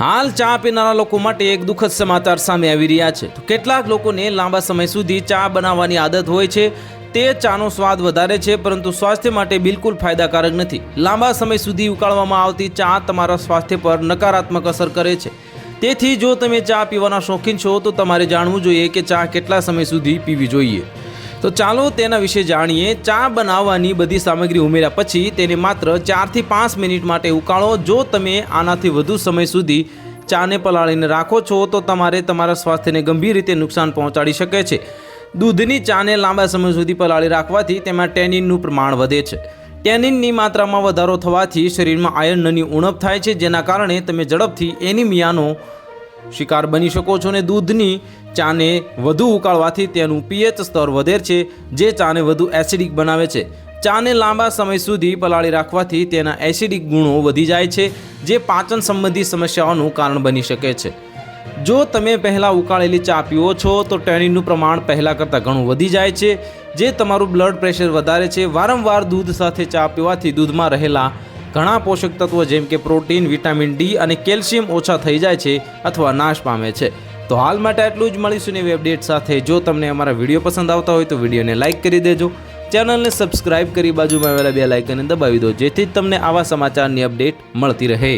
હાલ ચા પીનારા લોકો માટે એક દુઃખદ સમાચાર સામે આવી રહ્યા છે. કેટલાક લોકોને લાંબા સમય સુધી ચા બનાવવાની આદત હોય છે. તે ચાનો સ્વાદ વધારે છે, પરંતુ સ્વાસ્થ્ય માટે બિલકુલ ફાયદાકારક નથી. લાંબા સમય સુધી ઉકાળવામાં આવતી ચા તમારા સ્વાસ્થ્ય પર નકારાત્મક અસર કરે છે. તેથી જો તમે ચા પીવાના શોખીન છો, તો તમારે જાણવું જોઈએ કે ચા કેટલા સમય સુધી પીવી જોઈએ. તો ચાલો તેના વિશે જાણીએ. ચા બનાવવાની બધી સામગ્રી ઉમેર્યા પછી તેને માત્ર ચારથી પાંચ મિનિટ માટે ઉકાળો. જો તમે આનાથી વધુ સમય સુધી ચાને પલાળીને રાખો છો, તો તમારે તમારા સ્વાસ્થ્યને ગંભીર રીતે નુકસાન પહોંચાડી શકે છે. દૂધની ચાને લાંબા સમય સુધી પલાળી રાખવાથી તેમાં ટેનિનનું પ્રમાણ વધે છે. ટેનિનની માત્રામાં વધારો થવાથી શરીરમાં આયર્નની ઉણપ થાય છે, જેના કારણે તમે ઝડપથી એનિમિયાનો શિકાર બની શકો છો અને દૂધની ચાને વધુ ઉકાળવાથી તેનું પીએચ સ્તર વધે છે, જે ચાને વધુ એસિડિક બનાવે છે. ચાને લાંબા સમય સુધી પલાળી રાખવાથી તેના એસિડિક ગુણો વધી જાય છે, જે પાચન સંબંધી સમસ્યાઓનું કારણ બની શકે છે. જો તમે પહેલાં ઉકાળેલી ચા પીવો છો, તો ટેનિનનું પ્રમાણ પહેલાં કરતાં ઘણું વધી જાય છે, જે તમારું બ્લડ પ્રેશર વધારે છે. વારંવાર દૂધ સાથે ચા પીવાથી દૂધમાં રહેલા ઘણા પોષક તત્વો જેમ કે પ્રોટીન, વિટામિન ડી અને કેલ્શિયમ ઓછા થઈ જાય છે અથવા નાશ પામે છે. તો હાલ માટે આટલું જ મળીશું નવી અપડેટ સાથે. જો તમને અમારા વીડિયો પસંદ આવતા હોય તો વિડીયોને લાઇક કરી દેજો. ચેનલને સબસ્ક્રાઇબ કરી બાજુમાં આવેલા બે લાઇકનને દબાવી દો જેથી તમને આવા સમાચારની અપડેટ મળતી રહે.